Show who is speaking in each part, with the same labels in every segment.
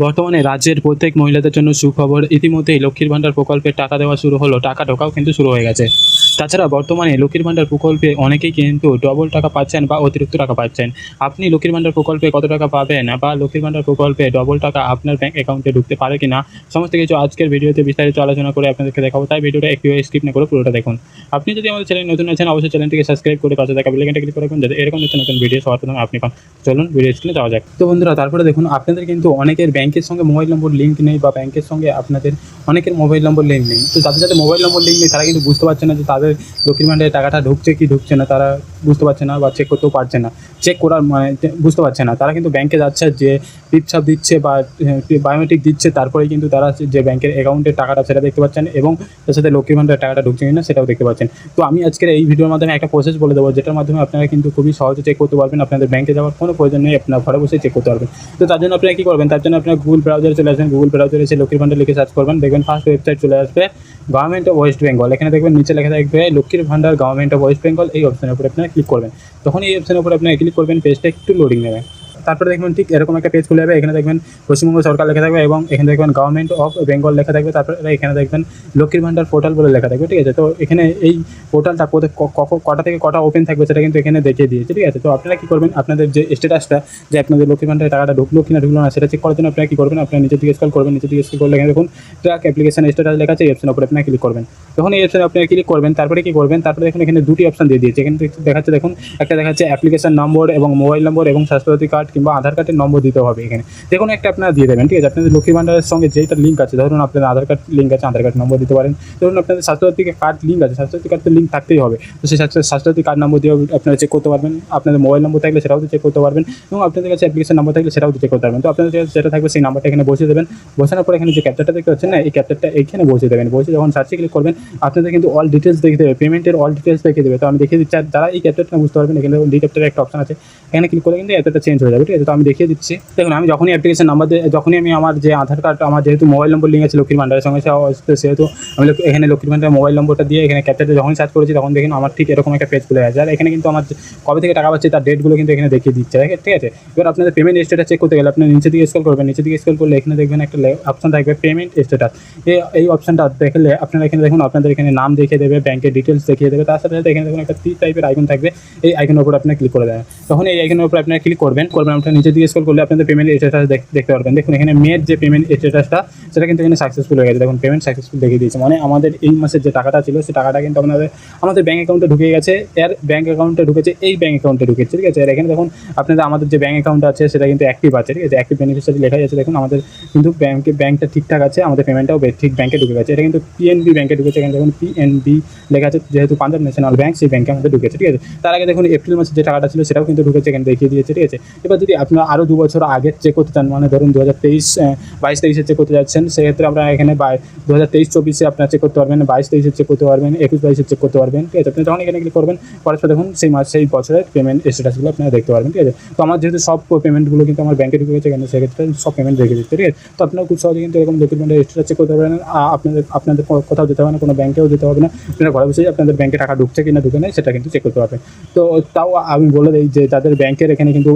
Speaker 1: বর্তমানে রাজ্যের প্রত্যেক মহিলাদের জন্য সুখবর। ইতিমধ্যেই লক্ষ্মীর ভাণ্ডার প্রকল্পের টাকা দেওয়া শুরু হলো, টাকা ঢোকাও কিন্তু শুরু হয়ে গেছে। তাছাড়া বর্তমানে লক্ষ্মীর ভাণ্ডার প্রকল্পে অনেকেই কিন্তু ডবল টাকা পাচ্ছেন বা অতিরিক্ত টাকা পাচ্ছেন। আপনি লক্ষ্মীর ভাণ্ডার প্রকল্পে কত টাকা পাবেন বা লক্ষ্মীর ভাণ্ডার প্রকল্পে ডবল টাকা আপনার ব্যাংক অ্যাকাউন্টে ঢুকতে পারে কি না সমস্ত কিছু আজকের ভিডিওতে বিস্তারিত আলোচনা করে আপনাদেরকে দেখাবো। তাই ভিডিওটা একটু স্কিপ না করে পুরোটা দেখুন। আপনি যদি আমাদের চ্যানেল নতুন আছেন, অবশ্যই চ্যানেলটিকে সাবস্ক্রাইব করে পাশে দেখা বেলাইকনটা ক্লিক করে যাতে এরকম নতুন নতুন ভিডিও সবার প্রথমে আপনি পান। চলুন ভিডিও স্ক্রিনে যাওয়া যাক। তো বন্ধুরা, তারপরে দেখুন, আপনাদের কিন্তু অনেকের ব্যাংকের সঙ্গে মোবাইল নম্বর লিঙ্ক নেই বা ব্যাংকের সঙ্গে আপনাদের অনেকের মোবাইল নম্বর লিঙ্ক নেই। তো যাদের যাদের মোবাইল নম্বর লিঙ্ক নেই, তারা কিন্তু বুঝতে পারছে না যে তাদের ভাণ্ডারে টাকাটা ঢুকছে কি ঢুকছে না, তারা বুঝতে পারছে না বা চেক করতেও পারছে না। চেক করার মানে বুঝতে পারছে না। তারা কিন্তু ব্যাংকে যাচ্ছে, যে টিপছাপ দিচ্ছে বা বায়োমেট্রিক দিচ্ছে, তারপরেই কিন্তু তারা যে ব্যাংকের অ্যাকাউন্টের টাকাটা সেটা দেখতে পাচ্ছেন এবং তার সাথে লক্ষ্মীর টাকাটা ঢুকছে কিনা সেটাও দেখতে পাচ্ছেন। তো আমি আজকের এই ভিডিওর মাধ্যমে একটা প্রসেস বলে দেবো, যেটার মাধ্যমে আপনারা কিন্তু খুবই সহজে চেক করতে পারবেন। আপনাদের ব্যাংকে যাওয়ার কোনো প্রয়োজন নেই, আপনার ঘরে বসে চেক করতে পারবেন। তো তার জন্য আপনারা কী করবেন? তার জন্য আপনার গুগল ব্রাউজারে চলে আসবেন গুগল ব্রাউজারে এসে লক্ষ্মীর ভাণ্ডার লিখে সার্চ করবেন, দেখবেন ফার্স্ট ওয়েবসাইট চলে আসবে গভর্নমেন্ট অফ ওয়েস্ট বেঙ্গল এখানে দেখবেন নিচে লেখা থাকবে লক্ষ্মীর ভান্ডার গভর্নমেন্ট অফ ওয়েস্ট বেঙ্গল এই অপশনের উপরে আপনারা ক্লিক করবেন। তখন এই অপশনের উপরে আপনারা ক্লিক করবেন পেজটা একটু লোডিং নেবে তারপরে দেখবেন ঠিক এরকম একটা পেজ খুলে যাবে, এখানে দেখবেন পশ্চিমবঙ্গ সরকার লেখা থাকবে এবং এখানে দেখবেন গভর্নমেন্ট অফ বেঙ্গল লেখা থাকবে, তারপরে এখানে দেখবেন লক্ষ্মীর ভান্ডার পোর্টাল বলে লেখা থাকবে, ঠিক আছে? তো এখানে এই পোর্টালটা কোথায় কটা থেকে কটা ওপেন থাকবে সেটা কিন্তু এখানে দেখিয়ে দিয়েছে, ঠিক আছে? তো আপনারা কী করবেন? আপনাদের যে স্ট্যাটাসটা যে আপনাদের লক্ষ্মী ভাণ্ডারে টাকাটা ঢুকলো কিনা ঢুকলো না সেটা চেক করার জন্য আপনারা কী করবেন? আপনারা নিচে দিকে স্কল করবেন নিচে দিকে স্কল করলে এখানে দেখুন ট্র্যাক অ্যাপ্লিকেশন স্ট্যাটাস লেখা আছে, এই উপরে আপনারা ক্লিক করবেন। তখন এই অপশনে আপনারা ক্লিক করবেন, তারপরে কি করবেন? তারপরে দেখুন এখানে দুটি অপশন দিয়ে দিয়েছে। এখানে দেখাচ্ছে, দেখুন, একটা দেখাচ্ছে অ্যাপ্লিকেশন নম্বর এবং মোবাইল নম্বর এবং স্বাস্থ্যসাথী কার্ড কিংবা আধার কার্ডের নম্বর দিতে হবে এখানে। কোনো একটা আপনারা দিয়ে দেবেন, ঠিক আছে? আপনাদের লক্ষ্মী ভাণ্ডারের সঙ্গে যেটা লিঙ্ক আছে, ধরুন আপনাদের আধার কার্ড লিঙ্ক আছে, আধার কার্ড নম্বর দিতে পারেন। ধরুন আপনাদের স্বাস্থ্যসাথী কার্ড লিঙ্ক আছে, স্বাস্থ্যসাথী কার্ড তো লিঙ্ক থাকতেই হবে। তো সেই স্বাস্থ্য- স্বাস্থ্যসাথী কার্ড নম্বর দিয়ে আপনারা চেক করতে পারবেন। আপনাদের মোবাইল নম্বর থাকলে সেটাও চেক করতে পারবেন এবং আপনাদের কাছে অ্যাপ্লিকেশন নাম্বার থাকলে সেটাও চেক করতে পারবেন। তো আপনাদের যেটা থাকবে সেই নাম্বারটা এখানে বসিয়ে দেবেন। বসানোর পর এখানে যে ক্যাপচারটা দেখতে পাচ্ছেন না, এই ক্যাপচারটা এখানে বসিয়ে দেবেন। বসে যখন সার্চে ক্লিক করবেন, আপনাদের কিন্তু অল ডিটেলস দেখে দেবে পেমেন্টের অল ডিটেলস দেখে দেবে। তো আমি দেখিয়ে দিচ্ছি যারা এই ক্যাপচারটা বুঝতে পারবেন, এখানে ডি ক্যাপচারের একটা অপশন আছে। এখানে ক্লিক করে কিন্তু এতটা চেঞ্জ হয়ে যাবে, ঠিক আছে? তো আমি দেখিয়ে দিচ্ছি। দেখুন, আমি যখনই অ্যাপ্লিকেশন নাম্বার যখনই আমি আমার যে আধার কার্ড আমার যেহেতু মোবাইল নম্বর লিঙ্ক আছে, লক্ষ্মীর ভান্ডারের সঙ্গে সেহেতু আমি এখানে লক্ষ্মীর ভান্ডারের মোবাইল নম্বরটা দিয়ে এখানে ক্যাপচারটা যখনই সার্চ করেছি, তখন দেখুন আমার ঠিক এরকম একটা পেজ খুলে গেছে। আর এখানে কিন্তু আমার কবে থেকে টাকা পাচ্ছে তার ডেটগুলো কিন্তু এখানে দেখিয়ে দিচ্ছে। ঠিক আছে? এবার আপনাদের পেমেন্ট স্টেটাস চেক করতে গেলে আপনি নিচে দিকে স্কল করবেন। নিচে দিকে স্কল করলে এখানে দেখবেন একটা অপশন থাকবে পেমেন্ট স্টেটাস এই অপশনটা দেখলে আপনারা এখানে দেখুন, আপনাদের এখানে নাম দেখিয়ে দেবে ব্যাংকের ডিটেলস দেখিয়ে দেবে। তার সাথে সাথে এখানে দেখুন একটা তীর টাইপের আইকন থাকবে। এই আইকনের উপর আপনি ক্লিক করে দেবেন। তখন এই আইকনের উপর আপনারা ক্লিক করবেন। করবেন আপনার নিচে দিকে স্কল করলে আপনাদের পেমেন্ট স্ট্যাটাস দেখতে পারবেন। দেখুন, এখানে মেয়ের যে পেমেন্ট স্ট্যাটাসটা সেটা কিন্তু এখানে সাকসেসফুল হয়ে গেছে। দেখুন পেমেন্ট সাকসেসফুল দেখিয়ে দিয়েছে। মানে আমাদের এই মাসের যে টাকাটা ছিল সেই টাকাটা কিন্তু আপনাদের আমাদের ব্যাঙ্ক অ্যাকাউন্টে ঢুকে গেছে, এর ব্যাঙ্ক অ্যাকাউন্টে ঢুকেছে, এই ব্যাঙ্ক অ্যাকাউন্টে ঢুকেছে, ঠিক আছে? আর এখানে দেখুন, আপনাদের আমাদের যে ব্যাঙ্ক অ্যাকাউন্ট আছে, সেটা কিন্তু অ্যাক্টিভ আছে, ঠিক আছে? অ্যাক্টিভ বেনিফিশিয়ারি লেখাই আছে, দেখুন, আমাদের কিন্তু ব্যাঙ্কে ব্যাঙ্কটা ঠিকঠাক আছে, আমাদের পেমেন্টটাও ঠিক ব্যাঙ্কে ঢুকে গেছে। এটা কিন্তু পিএনবি ব্যাঙ্কে ঢুকেছে, এখানে দেখুন পিএনবি লেখা আছে, যেহেতু পাঞ্জাব ন্যাশনাল ব্যাঙ্ক সেই ব্যাঙ্কে আমাদের ঢুকেছে, ঠিক আছে? তার আগে দেখুন এপ্রিল মাসে যে টাকাটা ছিল, সেটাও কিন্তু ঢুকেছে, এখানে দেখিয়ে দিয়েছে, ঠিক আছে? এবার যদি আপনারা আরও দু বছর আগে চেক করতে চান মানে ধরুন দু হাজার তেইশ বাইশ তেইশে চেক করতে যাচ্ছেন, সেক্ষেত্রে আপনারা এখানে দু হাজার তেইশ, চব্বিশে আপনারা চেক করতে পারবেন, বাইশ তেইশে চেক করতে পারবেন, একুশ বাইশে চেক করতে পারবেন, ঠিক আছে? আপনি যখন এখানে ক্লিক করবেন পরস্পর দেখুন সেই মাস সেই বছরের পেমেন্ট স্ট্যাটাসগুলো আপনারা দেখতে পারবেন, ঠিক আছে? তো আমার যেহেতু সব পেমেন্টগুলো কিন্তু আমার ব্যাংকে ঢুকে গেছে, এখানে সেক্ষেত্রে সব পেমেন্ট দেখে দিচ্ছে ঠিক আছে? তো আপনারা খুব সহজে কিন্তু এরকম ডকুমেন্টের স্ট্যাটাস চেক করতে পারবেন আপনাদের আপনাদের কোথাও যেতে হবে না, কোনো ব্যাংকেও যেতে হবে না। আপনারা ঘরে বসেই আপনাদের ব্যাংকে টাকা ঢুকছে কিনা, ঢুকে নেই, সেটা কিন্তু চেক করতে পারবেন। তো তাও আমি বলে দিই যে তাদের ব্যাংকের এখানে কিন্তু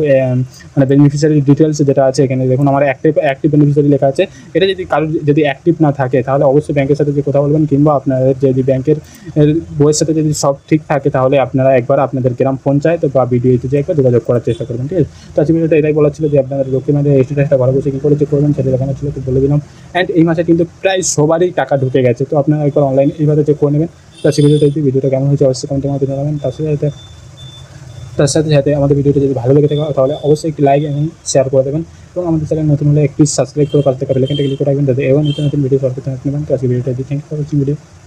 Speaker 1: মানে বেনিফিশিয়ারি ডিটেলস যেটা আছে, এখানে দেখুন আমার অ্যাক্টিভ অ্যাক্টিভ বেনিফিশিয়ারি লেখা আছে। এটা যদি কারোর যদি অ্যাক্টিভ না থাকে, তাহলে অবশ্যই ব্যাংকের সাথে যে কথা বলবেন, কিংবা আপনাদের যদি ব্যাংকের সাথে যদি সব ঠিক থাকে তাহলে আপনারা একবার আপনাদের গ্রাম ফোন চায় তো বা বিডিওতে যে একবার যোগাযোগ করার চেষ্টা করবেন, ঠিক আছে? তো আজকে ভিডিওটা এটাই বলা ছিল যে আপনাদের ডকুমেন্টের স্ট্যাটাসটা ঘরে বসে কী করে চেক করবেন, সেটা দেখানো ছিল তো বলে দিলাম। অ্যান্ড এই মাসে কিন্তু প্রায় সবারই টাকা ঢুকে গেছে, তো আপনারা একবার অনলাইন এইভাবে চেক করে নেবেন। তো আজকে ভিডিওটা ভিডিওটা কেমন হয়েছে অবশ্যই কমেন্টের মধ্যে জানাবেন। তার সাথে সাথে, তার সাথে সাথে আমাদের ভিডিওটা যদি ভালো লেগে থাকে, তাহলে অবশ্যই একটি লাইক এবং শেয়ার করে দেবেন। এবং আমাদের চ্যানেল নতুন হলে একটি সাবস্ক্রাইব করে পাশে থাকা বেলাইকনটা ক্লিক করে রাখবেন, যাতে এবং নতুন নতুন ভিডিও আপনি পান তো আজকে ভিডিওটা ওয়াচিং ভিডিও